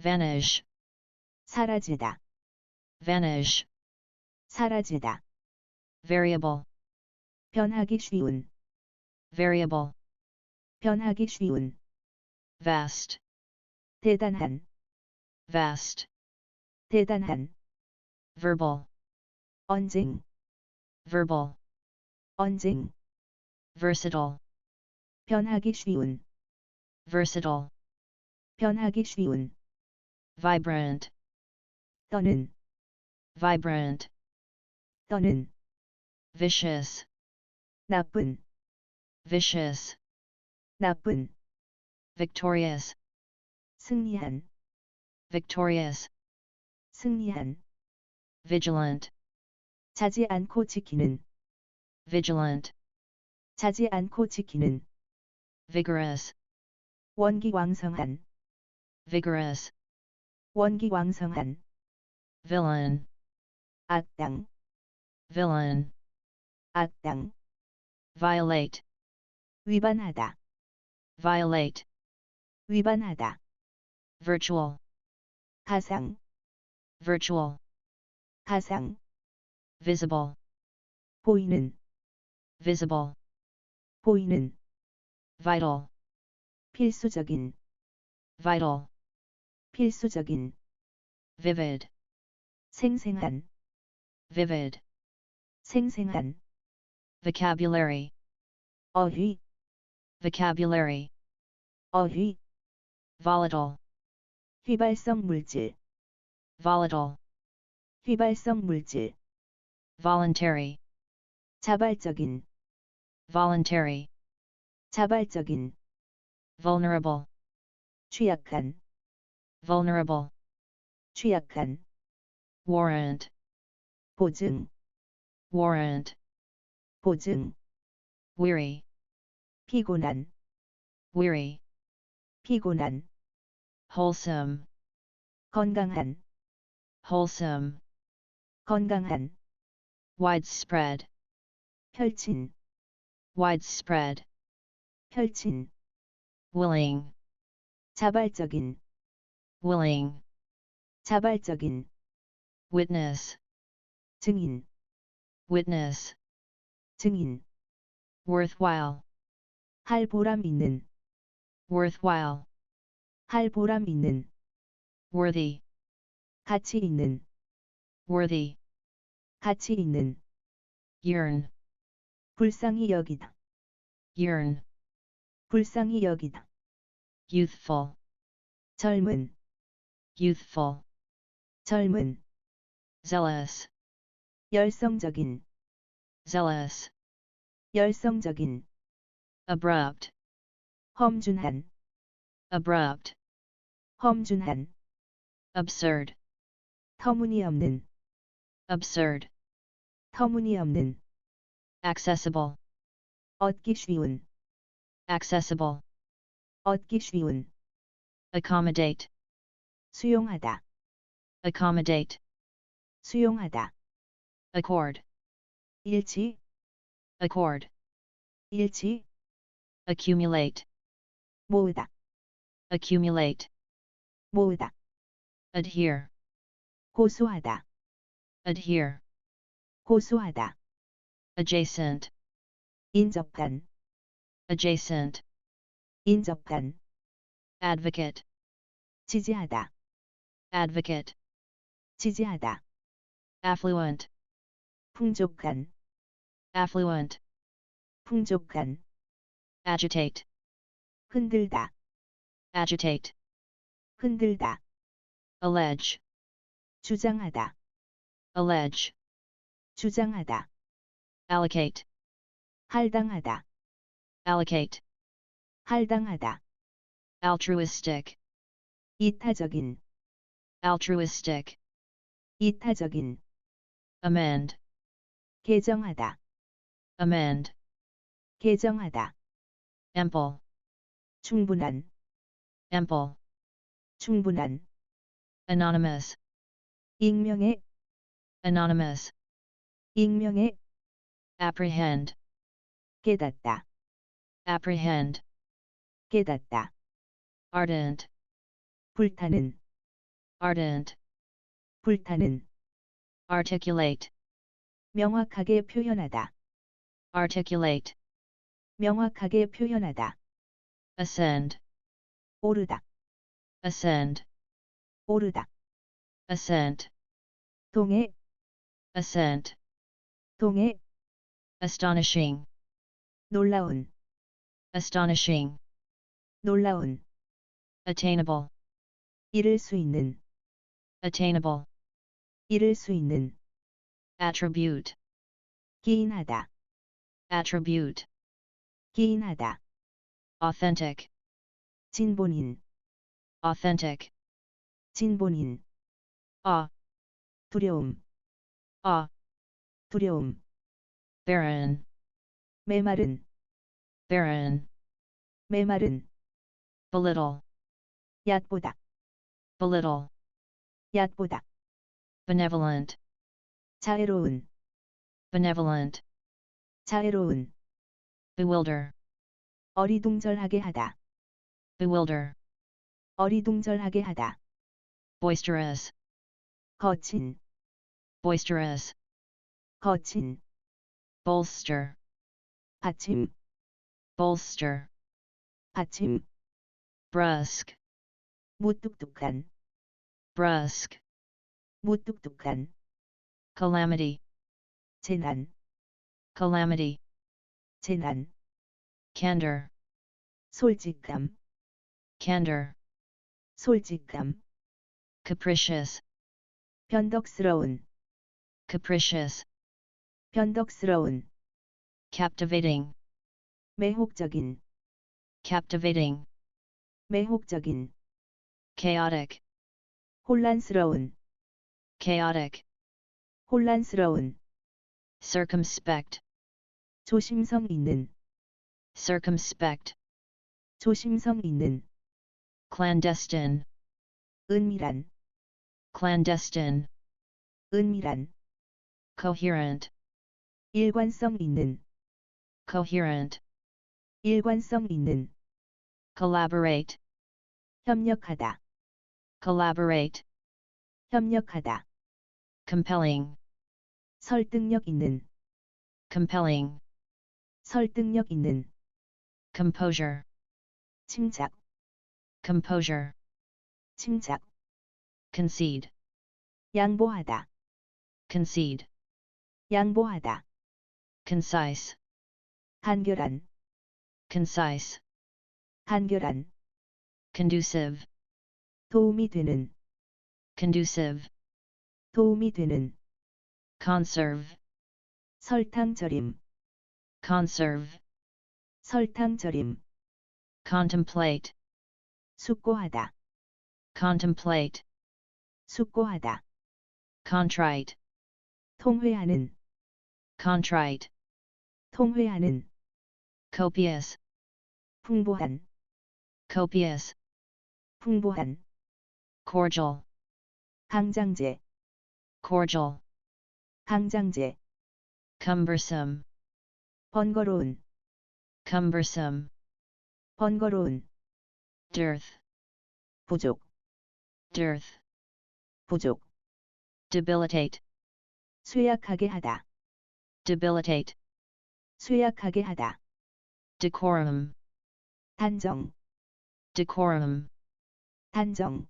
vanish, 사라지다, vanish, 사라지다, variable, 변하기 쉬운, variable, 변하기 쉬운, vast, 대단한, vast, 대단한, verbal, 언쟁, verbal, 언쟁, versatile, 변하기 쉬운, versatile, 변하기 쉬운, vibrant, 떠는, vibrant, 떠는, vicious, 나쁜, vicious, 나쁜, victorious, 승리한, victorious, 승리한, vigilant, 자지 않고 지키는, vigilant, 자지 않고 지키는, vigorous, 원기왕성한, vigorous, 원기왕성한, villain, 악당, villain, 악당, violate, 위반하다, violate, 위반하다, virtual, 가상, virtual, 가상, visible, 보이는, visible, 보이는, vital, 필수적인, vital, 필수적인, vivid, 생생한, vivid, 생생한, vocabulary, 어휘, vocabulary, 어휘, volatile, 휘발성 물질, volatile, 휘발성 물질, voluntary, 자발적인, voluntary, 자발적인, vulnerable, 취약한, vulnerable, 취약한, warrant, 보증, warrant, 보증, weary, 피곤한, weary, 피곤한, wholesome, 건강한, wholesome, 건강한, widespread, 펼친, widespread, 펼친, willing, 자발적인, Willing, 자발적인, witness, 증인, witness, 증인, worthwhile, 할 보람 있는, worthwhile, 할 보람 있는, worthy, 가치 있는, worthy, 가치 있는, yearn, 불쌍히 여기다, yearn, 불쌍히 여기다, youthful, 젊은, youthful, 젊은, zealous, 열성적인, zealous, 열성적인, abrupt, 험준한, abrupt, 험준한, absurd, 터무니없는, absurd, 터무니없는, accessible, 얻기 쉬운, accessible, 얻기 쉬운, accommodate, 수용하다, accommodate, 수용하다, accord, 일치, accord, 일치, accumulate, 모으다, accumulate, 모으다, adhere, 고수하다, adhere, 고수하다, adjacent, 인접한, adjacent, 인접한, advocate, 지지하다, advocate, 지지하다, affluent, 풍족한, affluent, 풍족한, agitate, 흔들다, agitate, 흔들다, allege, 주장하다, allege, 주장하다, allocate, 할당하다, allocate, 할당하다, altruistic, 이타적인, altruistic, 이타적인, amend, 개정하다, amend, 개정하다, ample, 충분한, ample, 충분한, anonymous, 익명의, anonymous, 익명의, apprehend, 깨닫다, apprehend, 깨닫다, ardent, 불타는, ardent, 불타는, articulate, 명확하게 표현하다, articulate, 명확하게 표현하다, ascend, 오르다, ascend, 오르다, ascent, 동해, ascent, 동해, astonishing, 놀라운, astonishing, 놀라운, attainable, 이를 수 있는, attainable, 이를 수 있는, attribute, 기인하다, attribute, 기인하다, authentic, 진본인, authentic, 진본인, awe, 두려움, awe, 두려움, barren, 메마른, barren, 메마른, belittle, 얕보다, belittle, 얕보다, benevolent, 자애로운, benevolent, 자애로운, bewilder, 어리둥절하게 하다, bewilder, 어리둥절하게 하다, boisterous, 거친, boisterous, 거친, bolster, 받침, bolster, 받침, brusque, 무뚝뚝한, brusque, 무뚝뚝한, calamity, 재난, calamity, 재난, candor, 솔직함, candor, 솔직함, capricious, 변덕스러운, capricious, 변덕스러운, captivating, 매혹적인, captivating, 매혹적인, chaotic, 혼란스러운, chaotic, 혼란스러운, circumspect, 조심성 있는, circumspect, 조심성 있는, clandestine, 은밀한, clandestine, 은밀한, coherent, 일관성 있는, coherent, 일관성 있는, collaborate, 협력하다, collaborate, 협력하다, compelling, 설득력 있는, compelling, 설득력 있는, composure, 침착, composure, 침착, concede, 양보하다, concede, 양보하다, concise, 간결한, concise, 간결한, conducive, 도움이 되는, conducive, 도움이 되는, conserve, 설탕 절임, conserve, 설탕 절임, contemplate, 숙고하다, contemplate, 숙고하다, contrite, 통회하는, contrite, 통회하는, copious, 풍부한, copious, 풍부한, cordial, 강장제, cordial, 강장제, cumbersome, 번거로운, cumbersome, 번거로운, dearth, 부족, dearth, 부족, debilitate, 쇠약하게 하다, debilitate, 쇠약하게 하다, decorum, 단정, decorum, 단정,